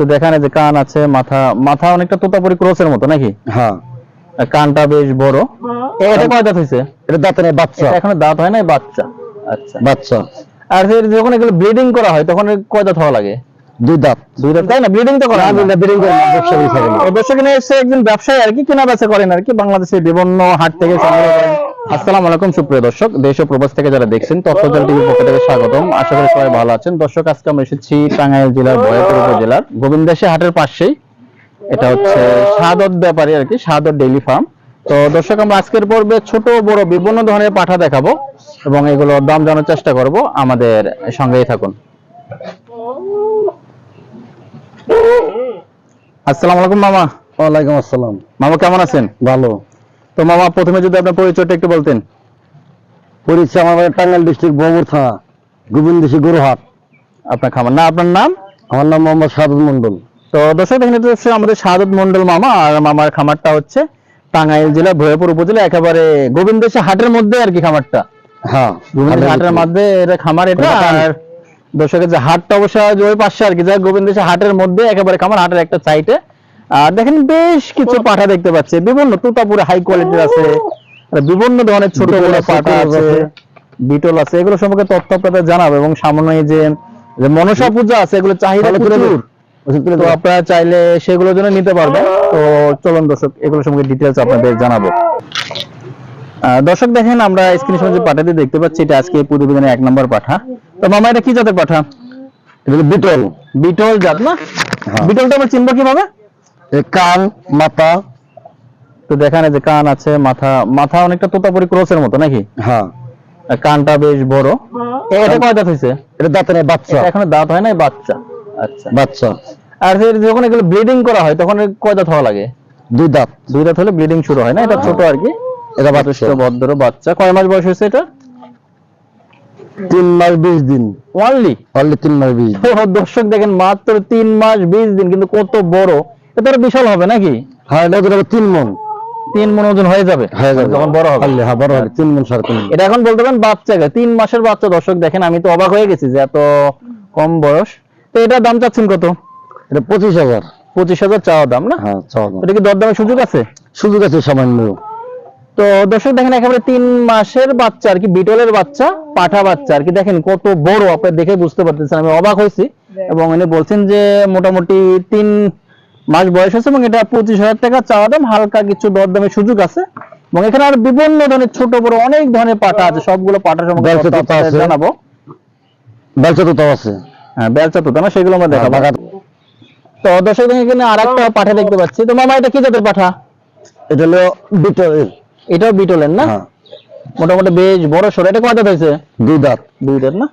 তো দেখেন যে কান আছে মাথা মাথা অনেকটা তোতাপুরি ক্রসের মতো নাকি? হ্যাঁ। আর কানটা বেশ বড়। এটা কয় দাঁত হয়েছে এটা দাঁতে নেই বাচ্চা। এটা এখনও দাঁত হয় নাই বাচ্চা। আচ্ছা। বাচ্চা। আর ফের যখন এগুলো ব্লিডিং করা হয় তখন কয় দাঁত হওয়া লাগে? দুই দাঁত। দুই দাঁত। তাই না? ব্লিডিং তো করা হয় না? ব্রিডিং করে ব্যবসা করে থাকে না। দর্শক এসে একজন ব্যবসায়ী আর কি কেনা বেচা করেন আর কি বাংলাদেশের বিভিন্ন হাট থেকে সংগ্রহ করেন আসসালামু আলাইকুম সুপ্রিয় দর্শক। দেশ ও প্রবাস থেকে যারা দেখছেন তথ্যজল টিভির পক্ষ থেকে স্বাগতম। আশা করি সবাই ভালো আছেন। দর্শক আজকে আমরা এসেছি টাঙ্গাইল জেলার বয়াপুর উপজেলার গোবিন্দাসী হাটের পাশেই। এটা হচ্ছে সাদত ব্যাপারী আর কি সাদত ডেইলি ফার্ম। তো দর্শক আমরা আজকের পর্বে ছোট বড় বিভিন্ন ধরনের পাঠা দেখাবো এবং এগুলোর দাম জানার চেষ্টা করব। আমাদের সঙ্গেই থাকুন। আসসালামু আলাইকুম মামা। ওয়ালাইকুম আসসালাম। মামা কেমন আছেন? ভালো। তো মামা প্রথমে যদি আপনার পরিচয়টা একটু বলতেন। পরিচয় আমার টাঙ্গাইল ডিস্ট্রিক্ট বগুর থানা গোবিন্দেশী গরুহাট। আপনার খামার। না আপনার নাম? আমার নাম মোহাম্মদ সাদুল মন্ডল তো দর্শক দেখেন এটা হচ্ছে আমাদের শাহাদত মন্ডল মামা আর মামার খামারটা হচ্ছে টাঙ্গাইল জেলা ভৈরপুর উপজেলা একেবারে গোবিন্দেশী হাটের মধ্যে আর কি খামারটা। হ্যাঁ হাটের মধ্যে। এটা খামার এটা আর দর্শকের যে হাটটা অবশ্যই ওই পাশে আর কি যা গোবিন্দেশী হাটের মধ্যে একেবারে খামার হাটের একটা সাইটে আর দেখেন বেশ কিছু পাঠা দেখতে পাচ্ছি। বিভিন্ন তুতাপুরে হাই কোয়ালিটির আছে। বিভিন্ন ধরনের ছোট বড় পাঠা আছে। বিটল আছে এগুলো সম্পর্কে তথ্য আপনাদের জানাব এবং সামনে যে মনসা পূজা আছে এগুলো চাহিদা প্রচুর। তুলে তো আপনারা চাইলে সেগুলোর জন্য নিতে পারবেন। তো চলুন দর্শক এগুলো সম্পর্কে ডিটেলস আপনাদের জানাব। দর্শক দেখেন আমরা স্ক্রিনের সামনে যে পাঠাটি দেখতে পাচ্ছি এটা আজকে প্রতিবেদনের এক নম্বর পাঠা। তো মামা এটা কি জাতের পাঠা? এটা বিটল। বিটল জাত না? হ্যাঁ। বিটলটা আমরা চিনবো কীভাবে? এই কান মাথা। তো দেখেন যে কান আছে মাথা মাথা অনেকটা তোতাপুরি ক্রসের মতো নাকি? হ্যাঁ। কানটা বেশ বড়। এটা কয় দাঁত হয়েছে এটা দাঁতে নেই বাচ্চা। এখনও দাঁত হয় নাই বাচ্চা। আচ্ছা। বাচ্চা। আর ফের যখন এগুলো ব্লিডিং করা হয় তখন কয় দাঁত হওয়া লাগে? দুই দাঁত। দুই দাঁত হলে ব্লিডিং শুরু হয় না? এটা ছোট আর কি। এটা বাচ্চা। ভদ্র বাচ্চা। কয় মাস বয়স হয়েছে এটা? তিন মাস বিশ দিন। ওয়ানলি অনলি তিন মাস বিশ দিন। দর্শক দেখেন মাত্র তিন মাস বিশ দিন কিন্তু কত বড়। এটা তো বিশাল হবে নাকি? হ্যাঁ এটা তো তিন মন। তিন মন ওজন হয়ে যাবে? হয়ে যাবে। যখন বড় হবে। হ্যাঁ বড় হবে তিন মন সাড়ে তিন এটা এখন বলতে পারেন বাচ্চাকে তিন মাসের বাচ্চা দর্শক দেখেন আমি তো অবাক হয়ে গেছি যে এত কম বয়স। তো এটার দাম চাচ্ছেন কত? এটা পঁচিশ হাজার। পঁচিশ হাজার চাওয়া দাম না? হ্যাঁ চাওয়া দাম। এটা কি দরদামের সুযোগ আছে? সুযোগ আছে সামান্য। তো দর্শক দেখেন একেবারে তিন মাসের বাচ্চা আর কি বিটলের বাচ্চা পাঠা বাচ্চা। আর কি দেখেন কত বড় আপনি দেখে বুঝতে পারতেছেন আমি অবাক হয়েছি। এবং উনি বলছেন যে মোটামুটি তিন মাস বয়স আছে এবং এটা পঁচিশ হাজার টাকা চাওয়া দাম হালকা কিছু দরদামের সুযোগ আছে। এবং এখানে আর বিভিন্ন ধরনের ছোট বড় অনেক ধরনের পাঠা আছে সবগুলো পাঠা সম্পর্কে। জানাব। ব্যবসা তো আছে। হ্যাঁ বেলচা তো না সেগুলো আমরা দেখাবো। তো দর্শক এখানে আর একটা পাঠা দেখতে পাচ্ছি। তো মামা এটা কি জাতের পাঠা? এটা হলো এটাও বিটলের না? হ্যাঁ। মোটামুটি বেশ বড় এটা হয়েছে? দুই দাঁত। দুই দাঁত না?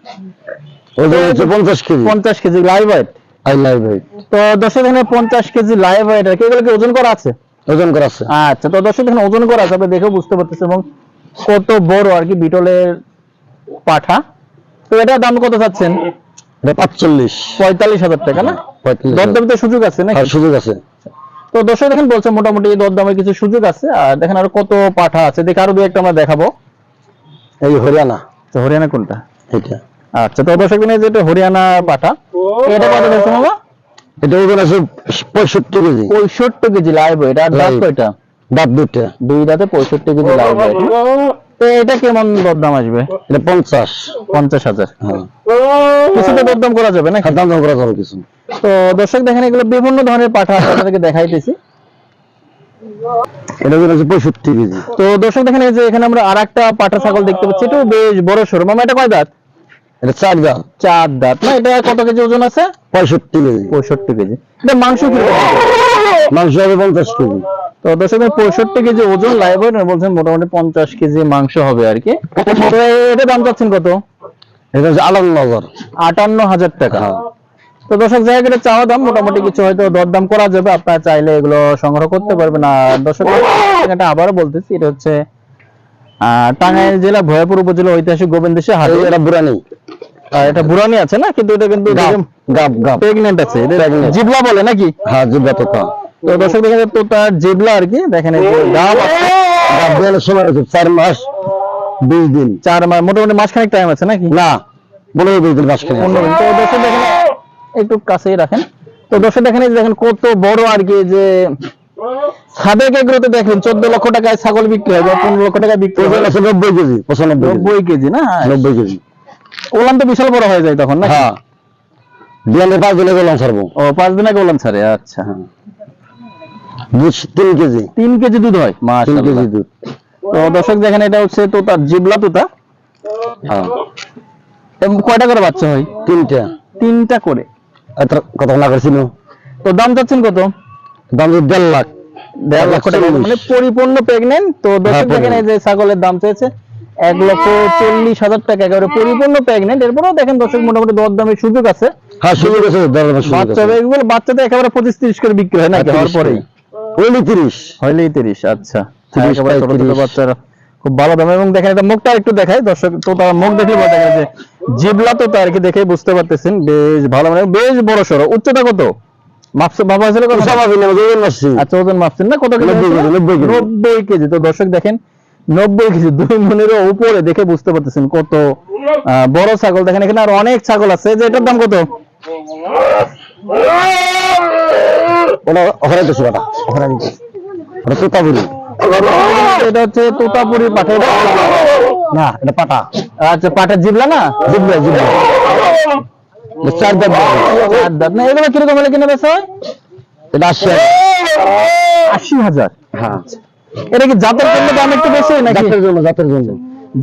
হচ্ছে পঞ্চাশ কেজি। পঞ্চাশ KG live weight I live ভাই তো দর্শক এখানে পঞ্চাশ কেজি লাইভ ওয়েট আর কি এগুলো কি ওজন করা আছে? ওজন করা আছে। আচ্ছা তো দর্শক এখানে ওজন করা আছে আপনি দেখেও বুঝতে পারতেছেন এবং কত বড় আর কি বিটলের পাঠা। তো এটার দাম কত চাচ্ছেন? পাঁচচল্লিশ। পঁয়তাল্লিশ হাজার টাকা না। দরদামিতে সুযোগ আছে নাকি? হ্যাঁ, সুযোগ আছে। তো দর্শক দেখেন বলছে মোটামুটি দরদামের কিছু সুযোগ আছে আর দেখেন আরও কত পাঠা আছে। দেখে আরও দু একটা আমরা দেখাবো। এই হরিয়ানা। তো হরিয়ানা কোনটা? এটা আচ্ছা তো দর্শক দিনে যেটা হরিয়ানা পাঠা এটা কত দেখছ মামা? এটা ওজন আছে পঁয়ষট্টি কেজি। পঁয়ষট্টি কেজি লাইভ আর দাঁত কয়টা? দাঁত দুইটা। দুই দাঁতে পঁয়ষট্টি কেজি লাইভ তো এটা কেমন দরদাম আসবে? এটা পঞ্চাশ। পঞ্চাশ হাজার। হ্যাঁ। কিছুটা দরদাম করা যাবে না আর দাম দাম করা যাবে কিছু। তো দর্শক দেখেন এগুলো বিভিন্ন ধরনের পাঠা আপনাদেরকে দেখাইতেছি। এটা ওজন পঁয়ষট্টি কেজি। তো দর্শক দেখেন এই যে এখানে আমরা আর একটা পাঠা ছাগল দেখতে পাচ্ছি এটাও বেশ বড় সরু। মামা এটা কয় দাঁত? এটা চার দাঁত। চার দাঁত। না এটা কত কেজি ওজন আছে? পঁয়ষট্টি কেজি। পঁয়ষট্টি কেজি। এটা মাংস কি মাংস হবে পঞ্চাশ কেজি। তো দর্শক পঁয়ষট্টি কেজি ওজন লাইভ ওয়েট বলছেন মোটামুটি পঞ্চাশ কেজি মাংস হবে আর কি। এটা দাম চাচ্ছেন কত? এটা হচ্ছে আলমনগর আটান্ন হাজার টাকা। হ্যাঁ। তো দর্শক জায়গাটা চাওয়া দাম মোটামুটি কিছু হয়তো দরদাম করা যাবে। আপনারা চাইলে এগুলো সংগ্রহ করতে পারবেন। আর দর্শক এটা আবারও বলতেছি এটা হচ্ছে টাঙ্গাইল জেলা ভয়াপুর উপজেলা ঐতিহাসিক হাট আর এটা বুড়ানি। এটা বুড়ানি আছে না? কিন্তু এটা কিন্তু গাব গাব প্রেগনেন্ট আছে। জিবলা বলে নাকি? হ্যাঁ জিব্বা তো তা। দর্শক দেখেন তো তার জিবলা আর কি দেখেন এই যে গাব আছে। গাব দেওয়ার সময় আছে চার মাস বিশ দিন। চার মাস মোটামুটি মাসখানেক টাইম আছে নাকি? না বলে বিশ দিন। তো দর্শক দেখেন একটু কাছেই রাখেন। তো দর্শক দেখেন দেখেন কত বড় আর কি যে সাবেক এগুলোতে দেখেন চোদ্দ লক্ষ টাকায় ছাগল বিক্রি হয় বা পনেরো লক্ষ টাকায় বিক্রি হয়। নব্বই কেজি নব্বই কেজি না? নব্বই কেজি। ওলান তো বিশাল বড় হয়ে যায় তখন না হ্যাঁ। বিয়ালে পাঁচ দিনে গেলাম ছাড়বো। ও পাঁচ দিন ছাড়ে আচ্ছা। দুধ তিন কেজি। তিন কেজি দুধ হয়? তিন কেজি দুধ। তো দর্শক দেখেন এটা হচ্ছে তোতা জিবলা তোতা। হ্যাঁ। কয়টা করে বাচ্চা হয়? তিনটা। তিনটা করে। কত না করছিল তো দাম চাচ্ছেন কত? দাম দেড় লাখ। দেড় লক্ষ টাকা চল্লিশ। মানে পরিপূর্ণ প্রেগনেন্ট তো দর্শক হ্যাঁ, দেখেন এই যে ছাগলের দাম চেয়েছে এক লক্ষ চল্লিশ হাজার টাকা একেবারে পরিপূর্ণ প্রেগনেন্ট এরপরেও দেখেন দর্শক মোটামুটি দর দামের সুযোগ আছে। হ্যাঁ সুযোগ আছে দর দামের সুযোগ বাচ্চা আছে এগুলো একেবারে পঁচিশ তিরিশ করে বিক্রি হয় না হ্যাঁ, হওয়ার পরেই। তিরিশ। হইলেই তিরিশ। আচ্ছা। একেবারে ছোট ছোট বাচ্চারা খুব ভালো দাম। এবং দেখেন এটা মুখটা একটু দেখাই দর্শক তো তার মুখ দেখলে বোঝা যায় যে জিবলা তো তার কি দেখে বুঝতে পারতেছেন বেশ ভালো মানে বেশ বড় সড়ো উচ্চতা কত? মাপছে বাবা ছিল কত স্বাভাবিক না ওজন মাসছি আচ্ছা ওজন মাপছেন না? কত কেজি 90 কেজি, 90 কেজি। তো দর্শক দেখেন নব্বই কেজি দুই মনেরও উপরে দেখে বুঝতে পারতেছেন কত বড় ছাগল। দেখেন এখানে আর অনেক ছাগল আছে। যে এটার দাম কত? ওটা ওখানে দিচ্ছি ওটা ওখানে ওটা তোতাপুরি। এটা হচ্ছে তোতাপুরি পাঠা না এটা পাটা। আচ্ছা পাটের জিবলা না? জিবলা জিবলা। চার চার দাঁত না এগুলো কীরকম হলে কিনে বেচা হয়? এটা আসছে আশি হাজার? হ্যাঁ। এটা কি জাতের জন্য দাম একটু বেশি নাকি? জাতের জন্য জাতের জন্য।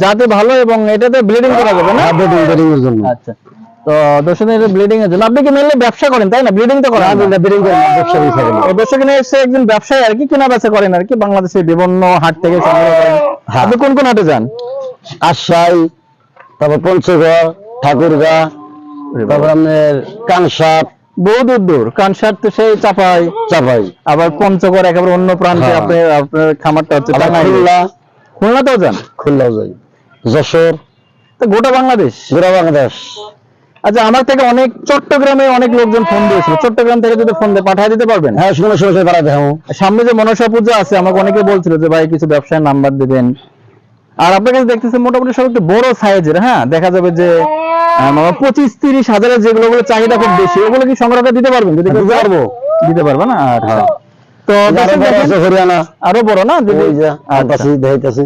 জাতে ভালো এবং এটাতে ব্লিডিং করা যাবে না? হ্যাঁ বেডিং বেডিং এর জন্য। আচ্ছা। তো দর্শক এটা ব্লিডিং এর জন্য। আপনি কি মেনলি ব্যবসা করেন তাই না? ব্লিডিং তো করেন না? বেডিং ব্যবসা করে থাকি না। ও দর্শক এখানে এসে একজন ব্যবসায়ী আর কি কেনা বেচা করেন আর কি? বাংলাদেশের বিভিন্ন হাট থেকে সংগ্রহ করেন। হ্যাঁ। আপনি কোন কোন হাটে যান? আশাই তারপর পঞ্চগড় ঠাকুরগা তারপর আপনার কানসাট বহু দূর দূর কানসার তো সেই চাপাই। চাপাই। আবার পঞ্চগড় একেবারে অন্য প্রান্তে হ্যাঁ। আপনার আপনার খামারটা হচ্ছে খুলনা। খুলনাতেও যান? খুলনাও যাই। যশোর। তো গোটা বাংলাদেশ? গোড়া বাংলাদেশ। আচ্ছা আমার থেকে অনেক চট্টগ্রামে অনেক লোকজন ফোন দিয়েছিল। চট্টগ্রাম থেকে যদি ফোন দিয়ে পাঠিয়ে দিতে পারবেন? হ্যাঁ শুনে শুনে বেড়াতে হ্যাঁ সামনে যে মনসা পূজা আছে আমাকে অনেকে বলছিল যে ভাই কিছু ব্যবসায় নাম্বার দিবেন। আর আপনার কাছে দেখতেছেন মোটামুটি সব একটু বড় সাইজের হ্যাঁ? দেখা যাবে যে পঁচিশ তিরিশ হাজারের যেগুলো চাহিদা খুব বেশি ওগুলো কি সংগ্রহ দিতে পারবেন? যদি পারব। দিতে পারবে না? আচ্ছা। হ্যাঁ। তো আরও হরিয়ানা। আরও বড় না? যদি আচ্ছা। দেখাইতাছি।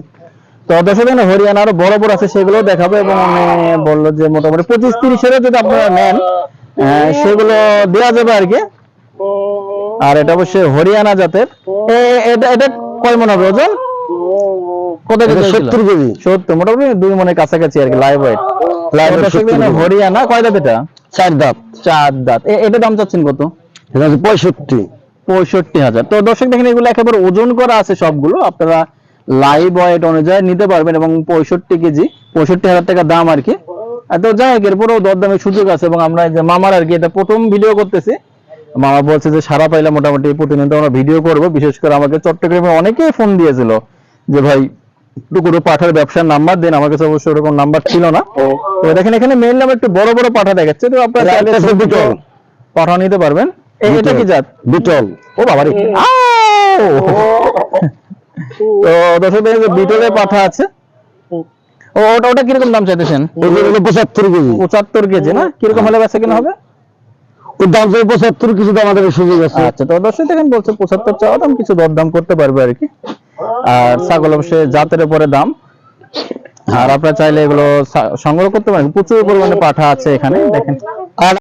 তো দর্শক হরিয়ানা আরও বড় বড় আছে সেগুলো দেখাবো এবং আমি বলল যে মোটামুটি পঁচিশ তিরিশের যদি আপনারা নেন সেগুলো দেওয়া যাবে আর কি। আর এটা অবশ্যই হরিয়ানা জাতের। এটা এটা কয় মন হবে ওজন? কত সত্তর কেজি। সত্তর মোটামুটি দুই মনের কাছাকাছি আর কি live weight Live weight 70 KG. Haryana কয় দাঁত এটা চার দাঁত। চার দাঁত। এটা দাম চাচ্ছেন কত? এটা হচ্ছে পঁয়ষট্টি। পঁয়ষট্টি হাজার। তো দর্শক দেখেন এগুলো একেবারে ওজন করা আছে সবগুলো। আপনারা লাইভ ওয়েট অনুযায়ী নিতে পারবেন এবং পঁয়ষট্টি কেজি পঁয়ষট্টি হাজার টাকা দাম আর কি। তো যাই হোক এরপরেও দরদামের সুযোগ আছে এবং আমরা যে মামার আর কি এটা প্রথম ভিডিও করতেছি। মামা বলছে যে সারা পাইলে মোটামুটি প্রতিনিয়ত আমরা ভিডিও করব। বিশেষ করে আমাকে চট্টগ্রামে অনেকেই ফোন দিয়েছিল যে ভাই টুকুরো পাঠার ব্যবসার নাম্বার দেন আমার কাছে অবশ্য ওরকম নাম্বার ছিল না। তো দেখেন এখানে মেইল নাম্বার একটু বড় বড় পাঠা দেখাচ্ছে তো আপনারা চাইলে বিটল। পাঠা নিতে পারবেন। এটা কি জাত? বিটল ও বাবারে তো দর্শক দেখেন যে বিটলের পাঠা আছে। ও ওটা ওটা কীরকম দাম চাইতেছেন? পঁচাত্তর কেজি। পঁচাত্তর কেজি না? কীরকম হলে বেচা কিনা হবে? দাম পঁচাত্তর কিছু তো আমাদের সুযোগ আছে। আচ্ছা তো দর্শক দেখেন বলছে পঁচাত্তর চাওয়া দাম কিছু দরদাম করতে পারবে আর কি। আর ছাগল অবশ্যই জাতের উপরে দাম। আর আপনারা চাইলে এগুলো সংগ্রহ করতে পারেন। প্রচুর পরিমাণে পাঠা আছে এখানে, দেখেন।